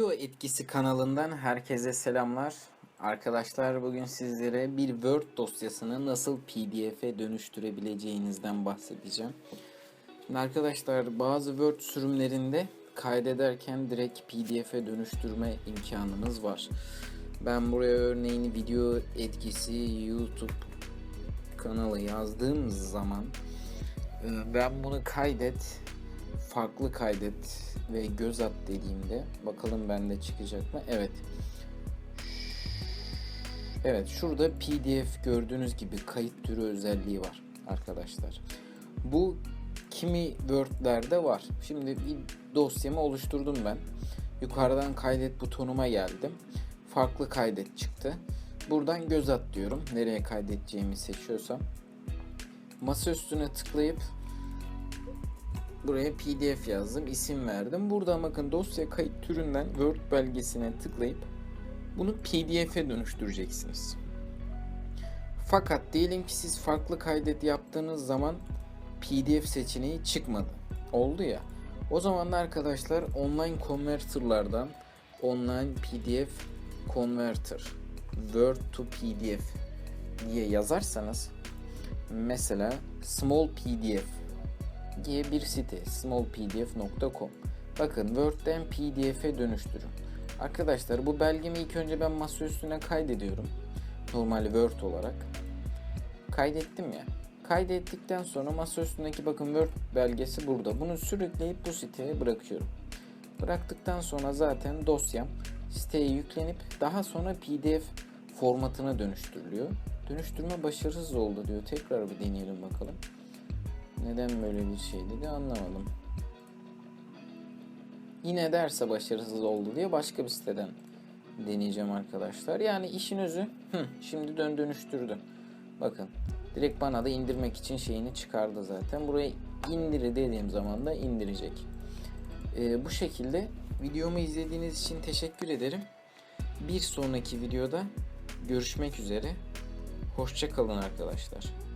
Video Etkisi kanalından herkese selamlar. Arkadaşlar bugün sizlere bir Word dosyasını nasıl PDF'e dönüştürebileceğinizden bahsedeceğim. Şimdi arkadaşlar bazı Word sürümlerinde kaydederken direkt PDF'e dönüştürme imkanımız var. Ben buraya örneğin video etkisi YouTube kanalı yazdığım zaman e, ben bunu kaydet farklı kaydet ve göz at dediğimde bakalım bende çıkacak mı? Evet. Evet şurada PDF gördüğünüz gibi kayıt türü özelliği var arkadaşlar. Bu kimi Word'lerde var. Şimdi bir dosyamı oluşturdum ben. Yukarıdan kaydet butonuma geldim. Farklı kaydet çıktı. Buradan göz at diyorum. Nereye kaydedeceğimi seçiyorsam. Masa üstüne tıklayıp Buraya PDF yazdım, isim verdim. Burada bakın dosya kayıt türünden Word belgesine tıklayıp bunu PDF'e dönüştüreceksiniz. Fakat diyelim ki siz farklı kaydet yaptığınız zaman PDF seçeneği çıkmadı. Oldu ya. O zaman da arkadaşlar online converter'lardan online PDF converter Word to PDF diye yazarsanız mesela small pdf diye bir site smallpdf.com Bakın Word'den PDF'e dönüştürün. Arkadaşlar bu belgemi ilk önce ben masa üstüne kaydediyorum. Normal Word olarak. Kaydettim ya. Kaydettikten sonra masa üstündeki bakın Word belgesi burada. Bunu sürükleyip bu siteye bırakıyorum. Bıraktıktan sonra zaten dosyam siteye yüklenip daha sonra PDF formatına dönüştürülüyor. Dönüştürme başarısız oldu diyor. Tekrar bir deneyelim bakalım. Neden böyle bir şey dedi anlamadım. Yine derse başarısız oldu diye başka bir siteden deneyeceğim arkadaşlar. Yani işin özü şimdi dön dönüştürdü. Bakın direkt bana da indirmek için şeyini çıkardı zaten. Buraya indir dediğim zaman da indirecek. Ee, bu şekilde videomu izlediğiniz için teşekkür ederim. Bir sonraki videoda görüşmek üzere. Hoşça kalın arkadaşlar.